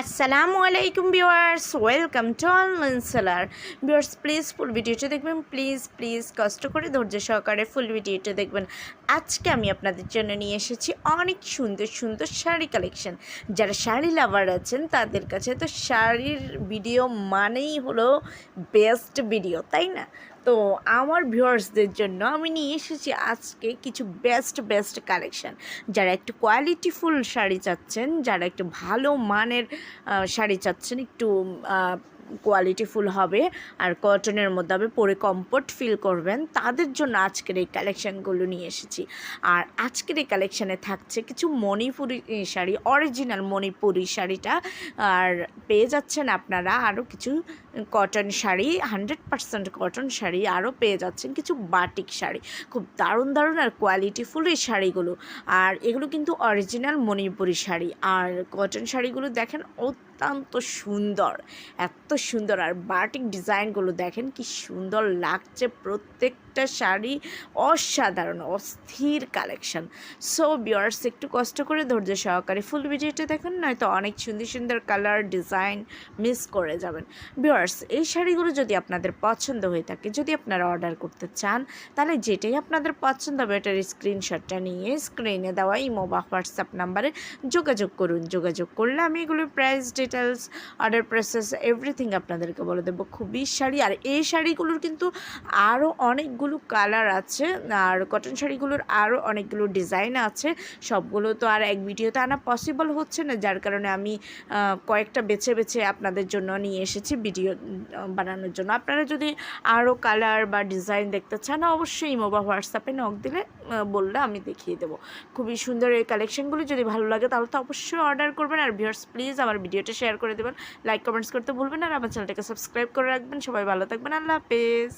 আসসালামু আলাইকুম viewers, welcome to online seller. Viewers please full ভিডিওটা দেখবেন প্লিজ প্লিজ কষ্ট করে ধৈর্য সহকারে ফুল ভিডিওটা দেখবেন। আজকে আমি আপনাদের জন্য নিয়ে এসেছি অনেক সুন্দর সুন্দর শাড়ি কালেকশন যারা শাড়ি লাভার আছেন, তাদের কাছে তো শাড়ির ভিডিও মানেই হলো বেস্ট ভিডিও তাই না? তো আমার ভিউয়ার্সদের জন্য আমি নিয়ে এসেছি আজকে কিছু বেস্ট বেস্ট কালেকশন যারা একটু কোয়ালিটিফুল শাড়ি চাচ্ছেন, যারা একটু ভালো মানের শাড়ি চাচ্ছেন, একটু কোয়ালিটিফুল হবে, আর কটনের মধ্যে হবে পরে কমফোর্ট ফিল করবেন, তাদের জন্য আজকের এই কালেকশানগুলো নিয়ে এসেছি। আর আজকের এই কালেকশানে থাকছে কিছু মণিপুরি শাড়ি অরিজিনাল মণিপুরি শাড়িটা, আর পেয়ে যাচ্ছেন আপনারা আরও কিছু cotton sari hundred percent cotton sari আরও পেয়ে যাচ্ছেন কিছু বাটিক শাড়ি। খুব দারুণ দারুণ আর কোয়ালিটিফুল এই শাড়িগুলো। আর এগুলো কিন্তু অরিজিনাল মণিপুরি শাড়ি। আর কটন শাড়িগুলো দেখেন অত্যন্ত সুন্দর, এত সুন্দর। আর বাটিক ডিজাইনগুলো দেখেন কি সুন্দর লাগছে প্রত্যেকটা শাড়ি, অসাধারণ, অস্থির কালেকশন। সো বিয়ার্স একটু কষ্ট করে ধৈর্য সহকারে ফুল ভিডিওটা দেখুন, নয়তো অনেক সুন্দর সুন্দর কালার ডিজাইন মিস করে যাবেন। বিয়ার্স এই শাড়িগুলো যদি আপনাদের পছন্দ হয়ে থাকে, যদি আপনারা অর্ডার করতে চান, তাহলে যেটাই আপনাদের পছন্দ হবে, এটার স্ক্রিনশটটা নিয়ে স্ক্রিনে দেওয়া ইমো বা হোয়াটসঅ্যাপ নাম্বারে যোগাযোগ করুন। যোগাযোগ করলে আমি এগুলোর price details order process everything আপনাদেরকে বলে দেবো। খুবই শাড়ি, আর এই শাড়িগুলোর কিন্তু আরও অনেকগুলো কালার আছে, আর কটন শাড়িগুলোর আরও অনেকগুলো ডিজাইন আছে। সবগুলো তো আর এক ভিডিওতে আনা পসিবল হচ্ছে না, যার কারণে আমি কয়েকটা বেছে বেছে আপনাদের জন্য নিয়ে এসেছি ভিডিও বানানোর জন্য। আপনারা যদি আরও কালার বা ডিজাইন দেখতে চান, অবশ্যই ইমো বা হোয়াটসঅ্যাপে নক দিলে বললে আমি দেখিয়ে দেবো। খুবই সুন্দর এই কালেকশনগুলো যদি ভালো লাগে তাহলে তো অবশ্যই অর্ডার করবেন। আর ভিউয়ার্স প্লিজ আমার ভিডিওটা শেয়ার করে দেবেন। লাইক কমেন্টস করতে ভুলবেন আর আমার চ্যানেলটাকে সাবস্ক্রাইব করে রাখবেন। সবাই ভালো থাকবেন। আল্লাহ হাফেজ।